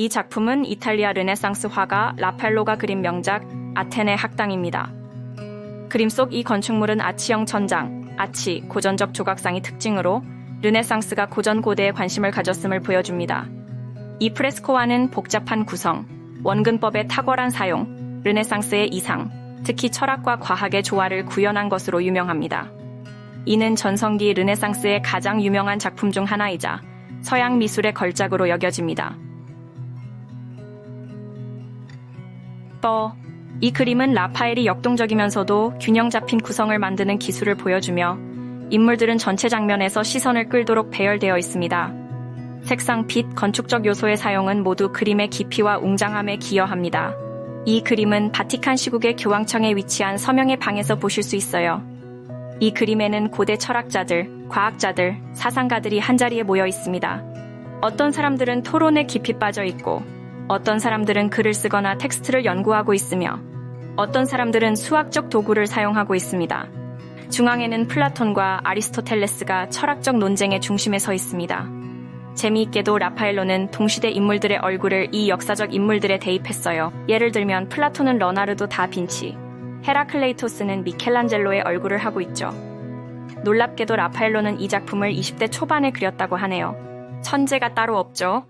이 작품은 이탈리아 르네상스 화가 라펠로가 그린 명작 아테네 학당입니다. 그림 속 이 건축물은 아치형 천장, 아치, 고전적 조각상이 특징으로 르네상스가 고전 고대에 관심을 가졌음을 보여줍니다. 이 프레스코와는 복잡한 구성, 원근법의 탁월한 사용, 르네상스의 이상, 특히 철학과 과학의 조화를 구현한 것으로 유명합니다. 이는 전성기 르네상스의 가장 유명한 작품 중 하나이자 서양 미술의 걸작으로 여겨집니다. 뻐. 이 그림은 라파엘이 역동적이면서도 균형 잡힌 구성을 만드는 기술을 보여주며 인물들은 전체 장면에서 시선을 끌도록 배열되어 있습니다. 색상, 빛, 건축적 요소의 사용은 모두 그림의 깊이와 웅장함에 기여합니다. 이 그림은 바티칸 시국의 교황청에 위치한 서명의 방에서 보실 수 있어요. 이 그림에는 고대 철학자들, 과학자들, 사상가들이 한자리에 모여 있습니다. 어떤 사람들은 토론에 깊이 빠져 있고, 어떤 사람들은 글을 쓰거나 텍스트를 연구하고 있으며, 어떤 사람들은 수학적 도구를 사용하고 있습니다. 중앙에는 플라톤과 아리스토텔레스가 철학적 논쟁의 중심에 서 있습니다. 재미있게도 라파엘로는 동시대 인물들의 얼굴을 이 역사적 인물들에 대입했어요. 예를 들면 플라톤은 러나르도 다 빈치, 헤라클레이토스는 미켈란젤로의 얼굴을 하고 있죠. 놀랍게도 라파엘로는 이 작품을 20대 초반에 그렸다고 하네요. 천재가 따로 없죠.